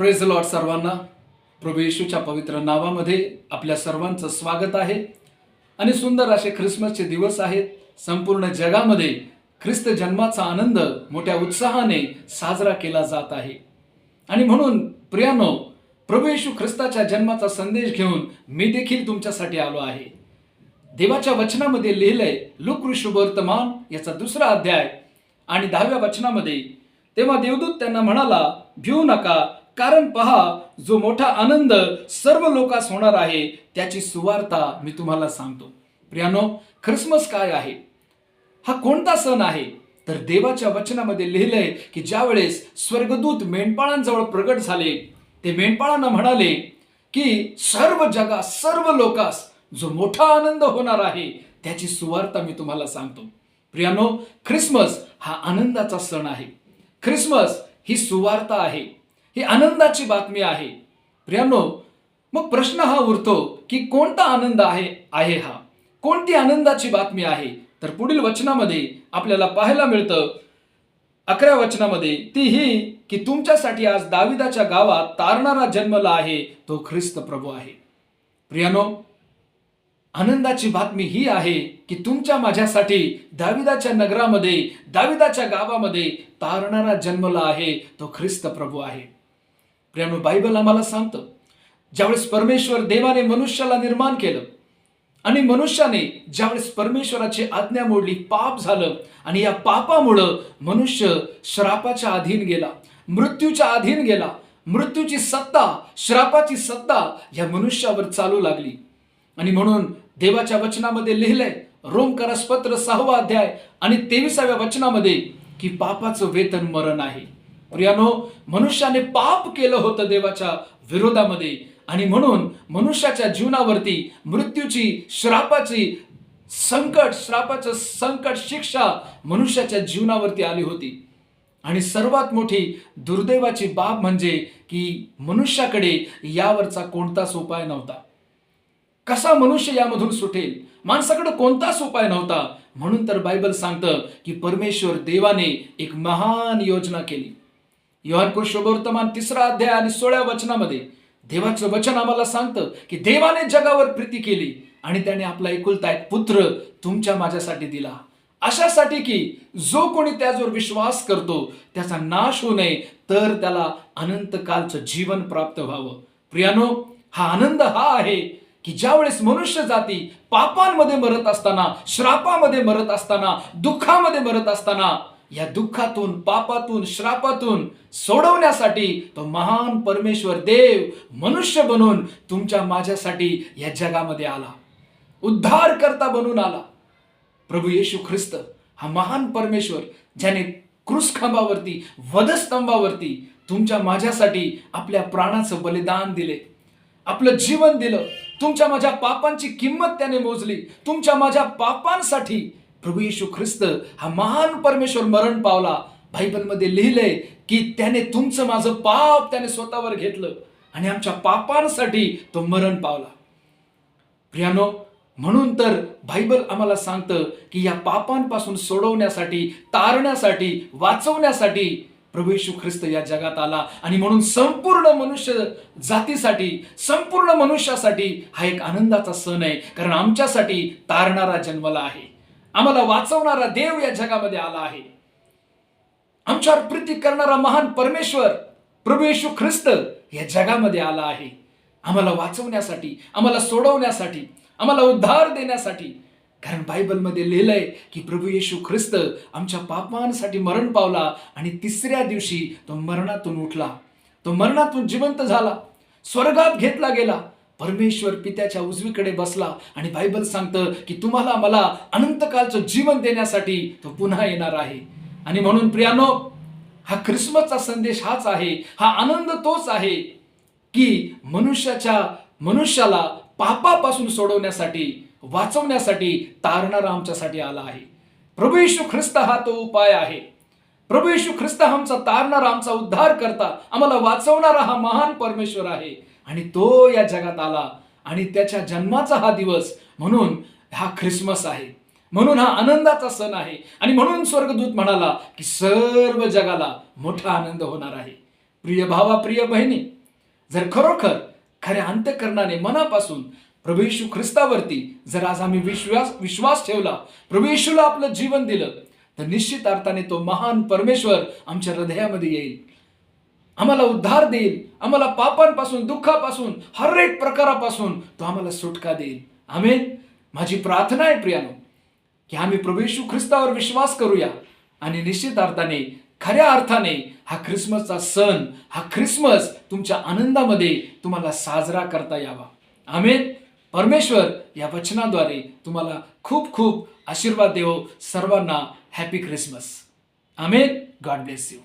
Praise Lord सर्वांना. प्रभू येशूच्या पवित्र नावामध्ये आपल्या सर्वांचं स्वागत आहे. आणि सुंदर असे ख्रिसमसचे दिवस आहेत. संपूर्ण जगामध्ये ख्रिस्त जन्माचा आनंद मोठ्या उत्साहाने साजरा केला जात आहे. आणि म्हणून प्रियानो प्रभू येशू ख्रिस्ताच्या जन्माचा संदेश घेऊन मी देखील तुमच्यासाठी आलो आहे. देवाच्या वचनामध्ये लिहिलंय लुकृष वर्तमान याचा दुसरा अध्याय. आणि दहाव्या वचनामध्ये तेव्हा देवदूत त्यांना म्हणाला भिऊ नका कारण पहा जो मोठा आनंद सर्व लोकांस होणार आहे त्याची सुवार्ता मी तुम्हाला सांगतो. प्रियानो ख्रिसमस काय आहे? हा कोणता सण आहे? तर देवाच्या वचनामध्ये लिहिलंय की ज्यावेळेस स्वर्गदूत मेंढपाळांजवळ प्रगट झाले ते मेंढपाळांना म्हणाले की सर्व जगा सर्व लोकास जो मोठा आनंद होणार आहे त्याची सुवार्ता मी तुम्हाला सांगतो. प्रियानो ख्रिसमस हा आनंदाचा सण आहे. ख्रिसमस ही सुवार्ता आहे. ही आनंदाची बातमी आहे. प्रियानो मग प्रश्न हा उरतो की कोणता आनंद आहे आहे हा. कोणती आनंदाची बातमी आहे? तर पुढील वचनामध्ये आपल्याला पाहायला मिळतं. अकरा वचनामध्ये ती ही की तुमच्यासाठी आज दाविदाच्या गावात तारणारा जन्मला आहे तो ख्रिस्त प्रभू आहे. प्रियानो आनंदाची बातमी ही आहे की तुमच्या माझ्यासाठी दाविदाच्या नगरामध्ये दाविदाच्या गावामध्ये तारणारा जन्मला आहे तो ख्रिस्त प्रभू आहे. प्रियानो बायबल आम्हाला सांगतं. ज्यावेळेस परमेश्वर देवाने मनुष्याला निर्माण केलं आणि मनुष्याने ज्यावेळेस परमेश्वराची आज्ञा मोडली पाप झालं आणि या पापामुळं मनुष्य श्रापाच्या अधीन गेला मृत्यूच्या अधीन गेला मृत्यूची सत्ता श्रापाची सत्ता या मनुष्यावर चालू लागली. आणि म्हणून देवाच्या वचनामध्ये लिहिलंय रोमकरस पत्र सहावा अध्याय आणि तेविसाव्या वचनामध्ये की पापाचं वेतन मरण आहे. प्रियानो मनुष्याने पाप केलं होतं देवाच्या विरोधामध्ये. आणि म्हणून मनुष्याच्या जीवनावरती मृत्यूची श्रापाची संकट श्रापाचं संकट शिक्षा मनुष्याच्या जीवनावरती आली होती. आणि सर्वात मोठी दुर्दैवाची बाब म्हणजे की मनुष्याकडे यावरचा कोणताच उपाय नव्हता. कसा मनुष्य यामधून सुटेल? माणसाकडे कोणताच उपाय नव्हता. म्हणून तर बायबल सांगतं की परमेश्वर देवाने एक महान योजना केली. योहान शुभवर्तमान तिसरा अध्याय आणि सोळ्या वचनामध्ये देवाचं वचन आम्हाला सांगतं की देवाने जगावर प्रीती केली आणि त्याने आपला एकुलता एक पुत्र तुमच्या माझ्यासाठी दिला. अशासाठी की जो कोणी त्याजवर विश्वास करतो त्याचा नाश होऊ नये तर त्याला अनंत कालचं जीवन प्राप्त व्हावं. प्रियानो हा आनंद हा आहे की ज्यावेळेस मनुष्य जाती पापांमध्ये मरत असताना श्रापामध्ये मरत असताना दुःखामध्ये मरत असताना या दुःखातून पापातून श्रापातून सोडवण्यासाठी तो महान परमेश्वर देव मनुष्य बनून तुमच्या माझ्यासाठी या जगामध्ये आला. उद्धार करता बनून आला. प्रभू येशू ख्रिस्त हा महान परमेश्वर ज्याने क्रुसखांबावरती वधस्तंभावरती तुमच्या माझ्यासाठी आपल्या प्राणाचं बलिदान दिले. आपलं जीवन दिलं. तुमच्या माझ्या पापांची किंमत त्याने मोजली. तुमच्या माझ्या पापांसाठी प्रभू येशू ख्रिस्त हा महान परमेश्वर मरण पावला. बायबलमध्ये लिहिलंय की त्याने तुमचं माझं पाप त्याने स्वतःवर घेतलं आणि आमच्या पापांसाठी तो मरण पावला. प्रियानो म्हणून तर बायबल आम्हाला सांगतं की या पापांपासून सोडवण्यासाठी तारण्यासाठी वाचवण्यासाठी प्रभू येशू ख्रिस्त या जगात आला आणि म्हणून संपूर्ण मनुष्य जातीसाठी संपूर्ण मनुष्यासाठी हा एक आनंदाचा सण आहे. कारण आमच्यासाठी तारणारा जन्मला आहे. आम्हाला वाचवणारा देव या जगामध्ये आला आहे. आमच्यावर प्रीती करणारा महान परमेश्वर प्रभू येशू ख्रिस्त या जगामध्ये आला आहे. आम्हाला वाचवण्यासाठी आम्हाला सोडवण्यासाठी आम्हाला उद्धार देण्यासाठी कारण बायबलमध्ये लिहिलंय की प्रभू येशू ख्रिस्त आमच्या पापांसाठी मरण पावला आणि तिसऱ्या दिवशी तो मरणातून उठला. तो मरणातून जिवंत झाला. स्वर्गात घेतला गेला. परमेश्वर पित्याच्या उजवीकडे बसला आणि बायबल सांगतं की तुम्हाला मला अनंतकालचं जीवन देण्यासाठी तो पुन्हा येणार आहे. आणि म्हणून प्रियानो हा ख्रिसमसचा संदेश हाच आहे हा आनंद तोच आहे की मनुष्याच्या मनुष्याला पापापासून सोडवण्यासाठी वाचवण्यासाठी तारणारा आमच्यासाठी आला आहे. प्रभू येशू ख्रिस्त हा तो उपाय आहे. प्रभू येशू ख्रिस्त आमचा तारणारा आमचा उद्धार करता आम्हाला वाचवणारा हा महान परमेश्वर आहे. आणि तो या जगात आला आणि त्याच्या जन्माचा हा दिवस म्हणून हा ख्रिसमस आहे. म्हणून हा आनंदाचा सण आहे. आणि म्हणून स्वर्गदूत म्हणाला की सर्व जगाला मोठा आनंद होणार आहे. प्रिय भावा प्रिय बहिणी जर खरोखर खऱ्या अंतकरणाने मनापासून प्रभू येशू ख्रिस्तावरती जर आज आम्ही विश्वास विश्वास ठेवला प्रभू येशूला आपलं जीवन दिलं तर निश्चित अर्थाने तो महान परमेश्वर आमच्या हृदयामध्ये येईल. आम्हाला उद्धार देईल आम्हाला पापांपासून दुःखापासून हर एक प्रकारापासून तो आम्हाला सुटका देईल. आमेन. माझी प्रार्थना आहे प्रियानो की आम्ही प्रभू येशू ख्रिस्तावर विश्वास करूया आणि निश्चित अर्थाने खऱ्या अर्थाने हा ख्रिसमसचा सण हा ख्रिसमस तुमच्या आनंदामध्ये तुम्हाला साजरा करता यावा. आमेन. परमेश्वर या वचनाद्वारे तुम्हाला खूप खूप आशीर्वाद देव. सर्वांना happy Christmas. Amen. God bless you.